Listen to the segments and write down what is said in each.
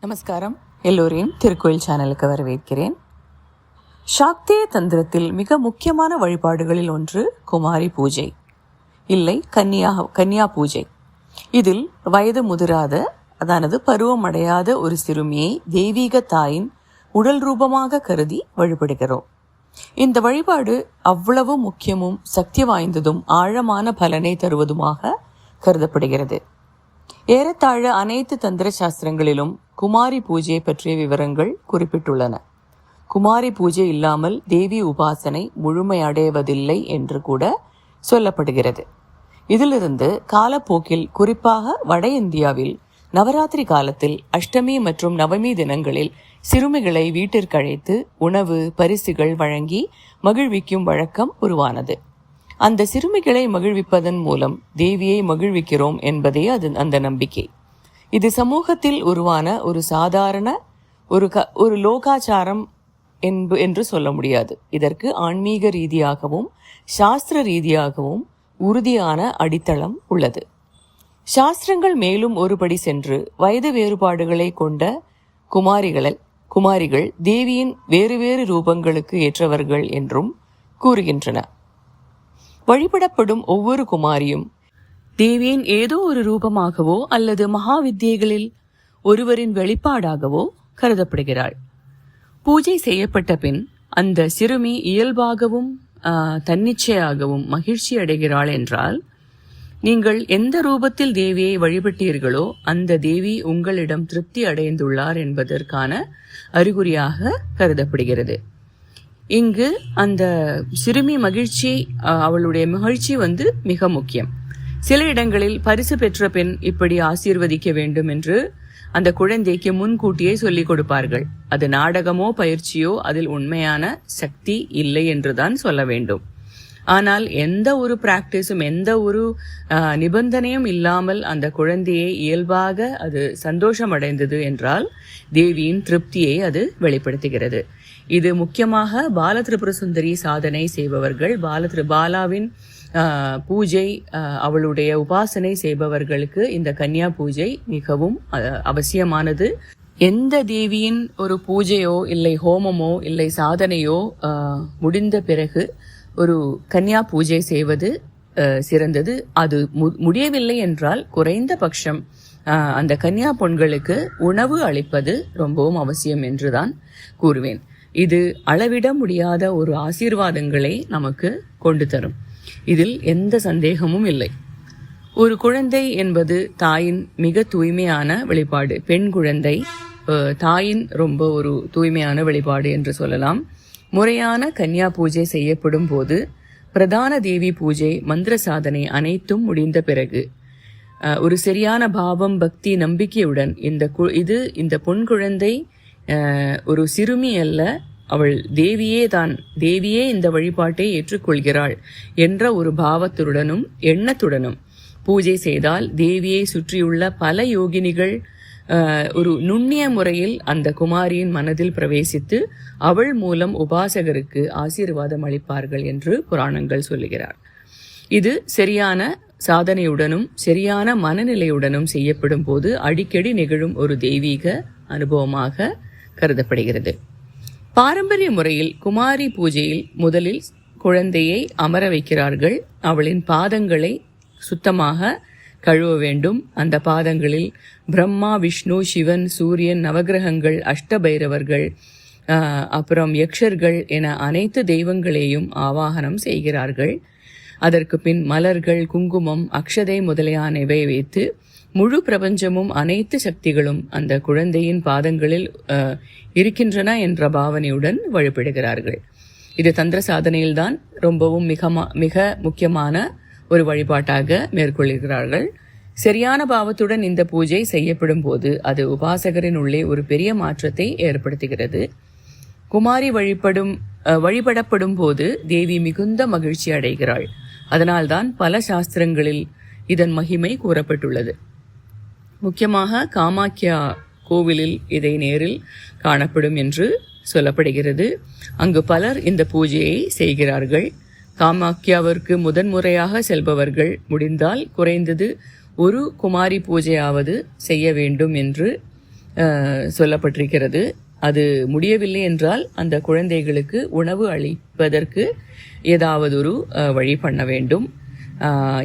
நமஸ்காரம். எல்லோரையும் திருக்கோயில் சேனலுக்கு வரவேற்கிறேன். சாக்தேய தந்திரத்தில் மிக முக்கியமான வழிபாடுகளில் ஒன்று குமாரி பூஜை. இல்லை கன்னியா கன்னியா பூஜை. இதில் வயது முதிராத அதானது பருவம் அடையாத ஒரு சிறுமியை தெய்வீக தாயின் உடல் ரூபமாக கருதி வழிபடுகிறோம். இந்த வழிபாடு அவ்வளவு முக்கியமும் சக்தி வாய்ந்ததும் ஆழமான பலனை தருவதுமாக கருதப்படுகிறது. ஏறத்தாழ அனைத்து தந்திர சாஸ்திரங்களிலும் குமாரி பூஜை பற்றிய விவரங்கள் குறிப்பிட்டுள்ளன. குமாரி பூஜை இல்லாமல் தேவி உபாசனை முழுமையடைவதில்லை என்று கூட சொல்லப்படுகிறது. இதிலிருந்து காலப்போக்கில் குறிப்பாக வட இந்தியாவில் நவராத்திரி காலத்தில் அஷ்டமி மற்றும் நவமி தினங்களில் சிறுமிகளை வீட்டிற்கு அழைத்து உணவு பரிசுகள் வழங்கி மகிழ்விக்கும் வழக்கம் உருவானது. அந்த சிறுமிகளை மகிழ்விப்பதன் மூலம் தேவியை மகிழ்விக்கிறோம் என்பதே அது அந்த நம்பிக்கை. இது சமூகத்தில் உருவான ஒரு சாதாரண ஒரு க ஒரு லோகாச்சாரம் என்பு என்று சொல்ல முடியாது. இதற்கு ஆன்மீக ரீதியாகவும் சாஸ்திர ரீதியாகவும் உறுதியான அடித்தளம் உள்ளது. சாஸ்திரங்கள் மேலும் ஒருபடி சென்று வயது வேறுபாடுகளை கொண்ட குமாரிகளை குமாரிகள் தேவியின் வேறு வேறு ரூபங்களுக்கு ஏற்றவர்கள் என்றும் கூறுகின்றன. வழிபடப்படும் ஒவ்வொரு குமாரியும் தேவியின் ஏதோ ஒரு ரூபமாகவோ அல்லது மகாவித்தியைகளில் ஒருவரின் வெளிப்பாடாகவோ கருதப்படுகிறாள். பூஜை செய்யப்பட்ட பின் அந்த சிறுமி இயல்பாகவும் தன்னிச்சையாகவும் மகிழ்ச்சி அடைகிறாள் என்றால் நீங்கள் எந்த ரூபத்தில் தேவியை வழிபட்டீர்களோ அந்த தேவி உங்களிடம் திருப்தி அடைந்துள்ளார் என்பதற்கான அறிகுறியாக கருதப்படுகிறது. இங்கு அந்த சிறுமி மகிழ்ச்சி அவளுடைய மகிழ்ச்சி வந்து மிக முக்கியம். சில இடங்களில் பரிசு பெற்ற பெண் இப்படி ஆசீர்வதிக்க வேண்டும் என்று அந்த குழந்தைக்கு முன்கூட்டியே சொல்லிக் கொடுப்பார்கள். அது நாடகமோ பயிற்சியோ அதில் உண்மையான சக்தி இல்லை என்றுதான் சொல்ல வேண்டும். ஆனால் எந்த ஒரு பிராக்டிஸும் எந்த ஒரு அஹ், நிபந்தனையும் இல்லாமல் அந்த குழந்தையை இயல்பாக அது சந்தோஷம் அடைந்தது என்றால் தேவியின் திருப்தியை அது வெளிப்படுத்துகிறது. இது முக்கியமாக பாலதிரிபுர சுந்தரி சாதனை செய்பவர்கள் பாலதிரு பாலாவின் பூஜை அவளுடைய உபாசனை செய்பவர்களுக்கு இந்த கன்னியா பூஜை மிகவும் அவசியமானது. எந்த தேவியின் ஒரு பூஜையோ இல்லை ஹோமமோ இல்லை சாதனையோ முடிந்த பிறகு ஒரு கன்னியா பூஜை செய்வது சிறந்தது. அது மு- முடியவில்லை என்றால் குறைந்த பட்சம் அந்த கன்னியா பொண்களுக்கு உணவு அளிப்பது ரொம்பவும் அவசியம் என்றுதான் கூறுவேன். இது அளவிட முடியாத ஒரு ஆசீர்வாதங்களை நமக்கு கொண்டு தரும். இதில் எந்த சந்தேகமும் இல்லை. ஒரு குழந்தை என்பது தாயின் மிக தூய்மையான வெளிப்பாடு. பெண் குழந்தை தாயின் ரொம்ப ஒரு தூய்மையான வெளிப்பாடு என்று சொல்லலாம். முறையான கன்னியா பூஜை செய்யப்படும் போது பிரதான தேவி பூஜை மந்திர சாதனை அனைத்தும் முடிந்த பிறகு அஹ், ஒரு சரியான பாவம் பக்தி நம்பிக்கையுடன் இந்த கு- இது இந்த பொன் குழந்தை அஹ், ஒரு சிறுமி அல்ல அவள் தேவியே தான் தேவியே இந்த வழிபாட்டை ஏற்றுக்கொள்கிறாள் என்ற ஒரு பாவத்துடனும் எண்ணத்துடனும் பூஜை செய்தால் தேவியை சுற்றியுள்ள பல யோகினிகள் ஒரு நுண்ணிய முறையில் அந்த குமாரியின் மனதில் பிரவேசித்து அவள் மூலம் உபாசகருக்கு ஆசீர்வாதம் அளிப்பார்கள் என்று புராணங்கள் சொல்லுகிறார். இது சரியான சாதனையுடனும் சரியான மனநிலையுடனும் செய்யப்படும் போது அடிக்கடி நிகழும் ஒரு தெய்வீக அனுபவமாக கருதப்படுகிறது. பாரம்பரிய முறையில் குமாரி பூஜையில் முதலில் குழந்தையை அமர வைக்கிறார்கள். அவளின் பாதங்களை சுத்தமாக கழுவ வேண்டும். அந்த பாதங்களில் பிரம்மா விஷ்ணு சிவன் சூரியன் நவக்கிரகங்கள் அஷ்டபைரவர்கள் அப்புறம் யக்ஷர்கள் என அனைத்து தெய்வங்களையும் ஆவாகனம் செய்கிறார்கள். அதற்கு பின் மலர்கள் குங்குமம் அக்ஷதை முதலியானவை வைத்து முழு பிரபஞ்சமும் அனைத்து சக்திகளும் அந்த குழந்தையின் பாதங்களில் இருக்கின்றன என்ற பாவனையுடன் வழிபடுகிறார்கள். இது தந்திர சாதனையில்தான் ரொம்பவும் மிக மிக முக்கியமான ஒரு வழிபாட்டாக மேற்கொள்கிறார்கள். சரியான பாவத்துடன் இந்த பூஜை செய்யப்படும் போது அது உபாசகரின் உள்ளே ஒரு பெரிய மாற்றத்தை ஏற்படுத்துகிறது. குமாரி வழிபடும் வழிபடப்படும் போது தேவி மிகுந்த மகிழ்ச்சி அடைகிறாள். அதனால்தான் பல சாஸ்திரங்களில் இதன் மகிமை கூறப்பட்டுள்ளது. முக்கியமாக காமாக்கியா கோவிலில் இதை நேரில் காணப்படும் என்று சொல்லப்படுகிறது. அங்கு பலர் இந்த பூஜையை செய்கிறார்கள். காமாக்கியாவிற்கு முதன்முறையாக செல்பவர்கள் முடிந்தால் குறைந்தது ஒரு குமாரி பூஜையாவது செய்ய வேண்டும் என்று சொல்லப்பட்டிருக்கிறது. அது முடியவில்லை என்றால் அந்த குழந்தைகளுக்கு உணவு அளிப்பதற்கு ஏதாவது ஒரு வழி பண்ண வேண்டும்.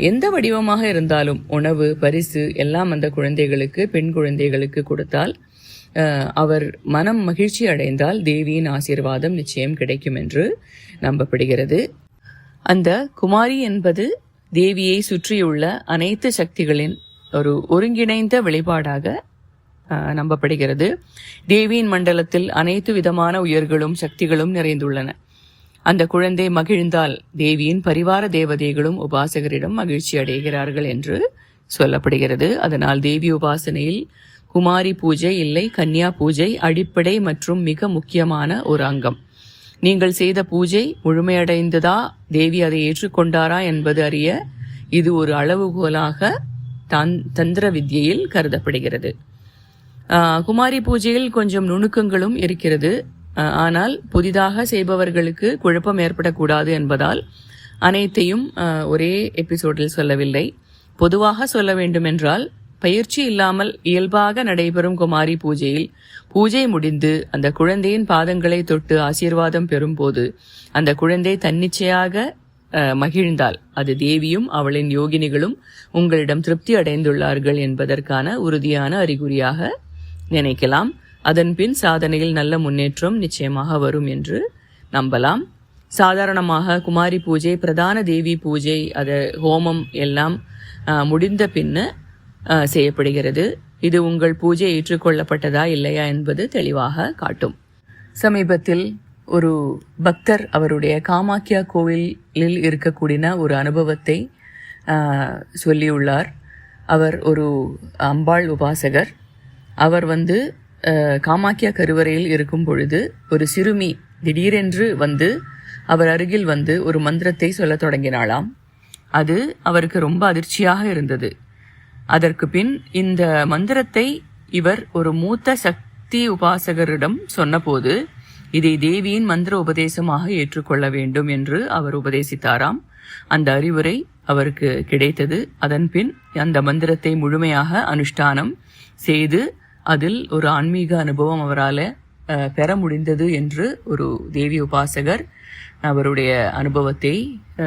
எந்த வடிவமாக இருந்தாலும் உணவு பரிசு எல்லாம் அந்த குழந்தைகளுக்கு பெண் குழந்தைகளுக்கு கொடுத்தால் அவர் மனம் மகிழ்ச்சி அடைந்தால் தேவியின் ஆசீர்வாதம் நிச்சயம் கிடைக்கும் என்று நம்பப்படுகிறது. அந்த குமாரி என்பது தேவியை சுற்றியுள்ள அனைத்து சக்திகளின் ஒரு ஒருங்கிணைந்த வெளிப்பாடாக நம்பப்படுகிறது. தேவியின் மண்டலத்தில் அனைத்து விதமான உயர்களும் சக்திகளும் நிறைந்துள்ளன. அந்த குழந்தை மகிழ்ந்தால் தேவியின் பரிவார தேவதைகளும் உபாசகரிடம் மகிழ்ச்சி அடைகிறார்கள் என்று சொல்லப்படுகிறது. அதனால் தேவி உபாசனையில் குமாரி பூஜை இல்லை கன்னியா பூஜை அடிப்படை மற்றும் மிக முக்கியமான ஒரு அங்கம். நீங்கள் செய்த பூஜை முழுமையடைந்ததா? தேவி அதை ஏற்றுக்கொண்டாரா என்பது அறிய இது ஒரு அளவுகோலாக தன் தந்திர வித்யையில் கருதப்படுகிறது. குமாரி பூஜையில் கொஞ்சம் நுணுக்கங்களும் இருக்கிறது. ஆனால் புதிதாக செய்பவர்களுக்கு குழப்பம் ஏற்படக்கூடாது என்பதால் அனைத்தையும் ஒரே எபிசோடில் சொல்லவில்லை. பொதுவாக சொல்ல வேண்டுமென்றால் பயிற்சி இல்லாமல் இயல்பாக நடைபெறும் குமாரி பூஜையில் பூஜை முடிந்து அந்த குழந்தையின் பாதங்களை தொட்டு ஆசீர்வாதம் பெறும்போது அந்த குழந்தை தன்னிச்சையாக மகிழ்ந்தால் அது தேவியும் அவளின் யோகினிகளும் உங்களிடம் திருப்தி அடைந்துள்ளார்கள் என்பதற்கான உறுதியான அறிகுறியாக நினைக்கலாம். அதன் பின் சாதனையில் நல்ல முன்னேற்றம் நிச்சயமாக வரும் என்று நம்பலாம். சாதாரணமாக குமாரி பூஜை பிரதான தேவி பூஜை அது ஹோமம் எல்லாம் முடிந்த பின்னு செய்யப்படுகிறது. இது உங்கள் பூஜை ஏற்றுக்கொள்ளப்பட்டதா இல்லையா என்பது தெளிவாக காட்டும். சமீபத்தில் ஒரு பக்தர் அவருடைய காமாக்கியா கோவிலில் இருக்கக்கூடிய ஒரு அனுபவத்தை சொல்லியுள்ளார். அவர் ஒரு அம்பாள் உபாசகர். அவர் வந்து காமாக்கியா கருவறையில் இருக்கும் பொழுது ஒரு சிறுமி திடீரென்று வந்து அவர் அருகில் வந்து ஒரு மந்திரத்தை சொல்லத் தொடங்கினாளாம். அது அவருக்கு ரொம்ப அதிர்ச்சியாக இருந்தது. அதற்கு பின் இந்த மந்திரத்தை இவர் ஒரு மூத்த சக்தி உபாசகரிடம் சொன்னபோது இதை தேவியின் மந்திர உபதேசமாக ஏற்றுக்கொள்ள வேண்டும் என்று அவர் உபதேசித்தாராம். அந்த அறிவுரை அவருக்கு கிடைத்தது. அதன் பின் அந்த மந்திரத்தை முழுமையாக அனுஷ்டானம் செய்து அதில் ஒரு ஆன்மீக அனுபவம் அவரால் பெற முடிந்தது என்று ஒரு தேவி உபாசகர் அவருடைய அனுபவத்தை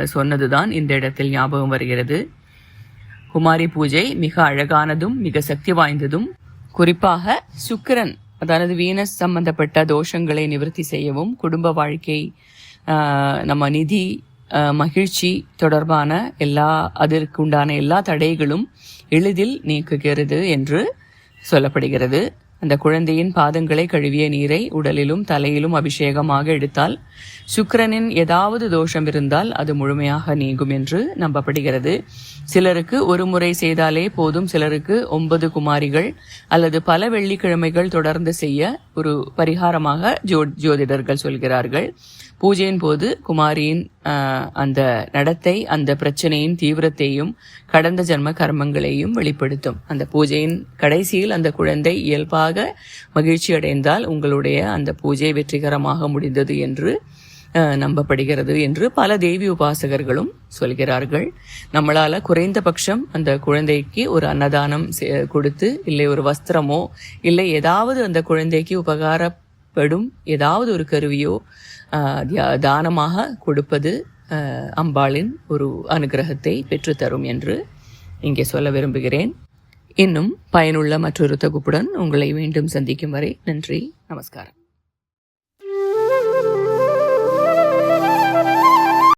சொன்னதுதான் இந்த இடத்தில் ஞாபகம் வருகிறது. குமாரி பூஜை மிக அழகானதும் மிக சக்தி வாய்ந்ததும் குறிப்பாக சுக்கிரன் அதாவது வீனஸ் சம்பந்தப்பட்ட தோஷங்களை நிவர்த்தி செய்யவும் குடும்ப வாழ்க்கை நம்ம நிதி மகிழ்ச்சி தொடர்பான எல்லா அதற்கு உண்டான எல்லா தடைகளும் எளிதில் நீக்குகிறது என்று சொல்லப்படுகிறது. அந்த குழந்தையின் பாதங்களை கழுவிய நீரை உடலிலும் தலையிலும் அபிஷேகமாக எடுத்தால் சுக்கிரனின் ஏதாவது தோஷம் இருந்தால் அது முழுமையாக நீங்கும் என்று நம்பப்படுகிறது. சிலருக்கு ஒரு முறை செய்தாலே போதும். சிலருக்கு ஒன்பது குமாரிகள் அல்லது பல வெள்ளிக்கிழமைகள் தொடர்ந்து செய்ய ஒரு பரிகாரமாக ஜோ ஜோதிடர்கள் சொல்கிறார்கள். பூஜையின் போது குமாரியின் அந்த நடத்தை அந்த பிரச்சனையின் தீவிரத்தையும் கடந்த ஜென்ம கர்மங்களையும் வெளிப்படுத்தும். அந்த பூஜையின் கடைசியில் அந்த குழந்தை இயல்பாக மகிழ்ச்சி அடைந்தால் உங்களுடைய அந்த பூஜை வெற்றிகரமாக முடிந்தது என்று நம்பப்படுகிறது என்று பல தேவி உபாசகர்களும் சொல்கிறார்கள். நம்மளால குறைந்தபட்சம் அந்த குழந்தைக்கு ஒரு அன்னதானம் செ- கொடுத்து இல்லை ஒரு வஸ்திரமோ இல்லை ஏதாவது அந்த குழந்தைக்கு உபகாரப்படும் ஏதாவது ஒரு கருவியோ தானமாக கொடுப்பது அம்பாளின் ஒரு அனுகிரகத்தை பெற்றுத்தரும் என்று இங்கே சொல்ல விரும்புகிறேன். இன்னும் பயனுள்ள மற்றொரு தொகுப்புடன் உங்களை மீண்டும் சந்திக்கும் வரை நன்றி நமஸ்காரம்.